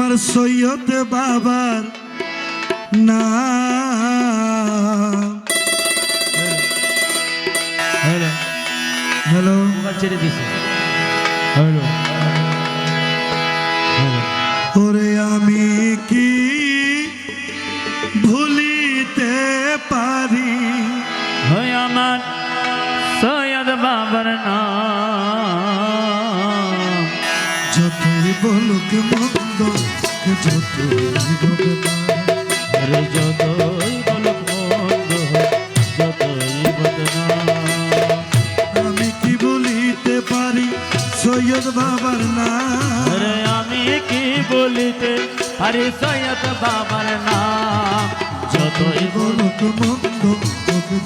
আমার সৈয়দ বাবার না হ্যালো। হ্যালো। ছেড়ে দিছে। হ্যালো। ওরে আমি কি ভুলিতে পারি? হয় আমার সৈয়দ বাবার নাম। বলুক মন্দ যতই ভগবান রে যতই বলক মন্দ যতই আমি কি বলিতে পারি সৈয়দ বাবার রে আমি কি বলিতে আরে সৈয়দ বাবার নাম? যতই বলুক মন্দ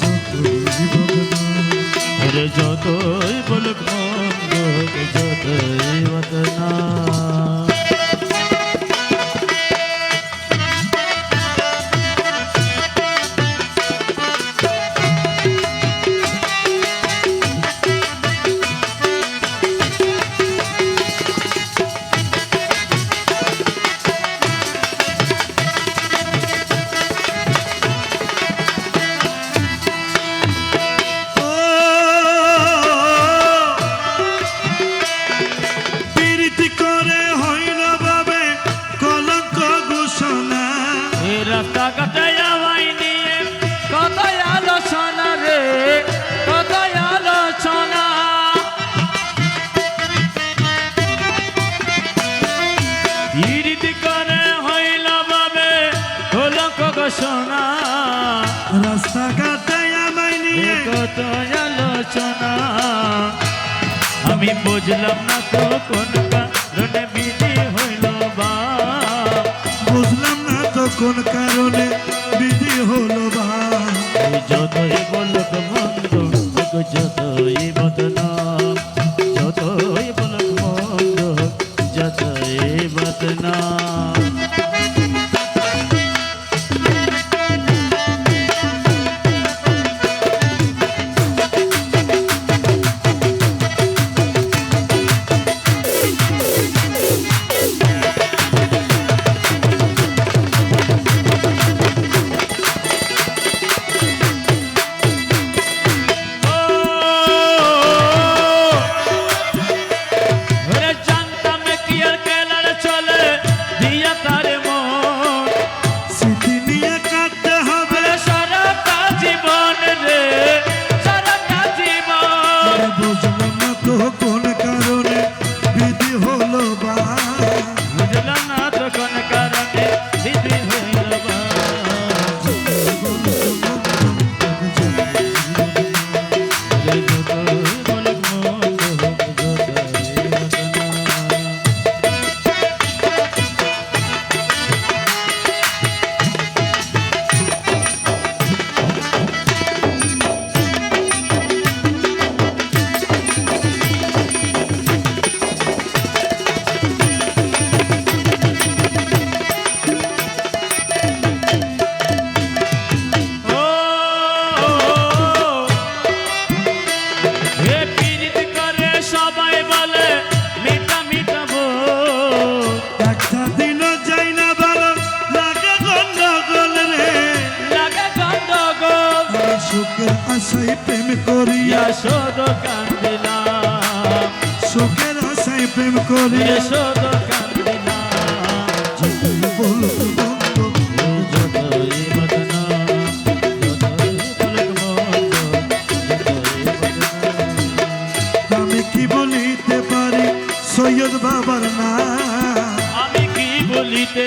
যতই রে যতই বলক মন্দ যতই বদনাম ও ঘোষণা রাস্তাঘাটে আমায় নিয়ে কত আলোচনা। আমি বুঝলাম না তো কোন কারণে বিধি হইল বা। বুঝলাম না তো কোন কারণে বিধি হলো বা। যতই বলক মন্দ হোক, যশোদ কান্দিলাম। সুখের আশায় প্রেম করিয়া যশোদ কান্দিলাম। পারি সৈয়দ বাবার নাম? আমি কি বলিতে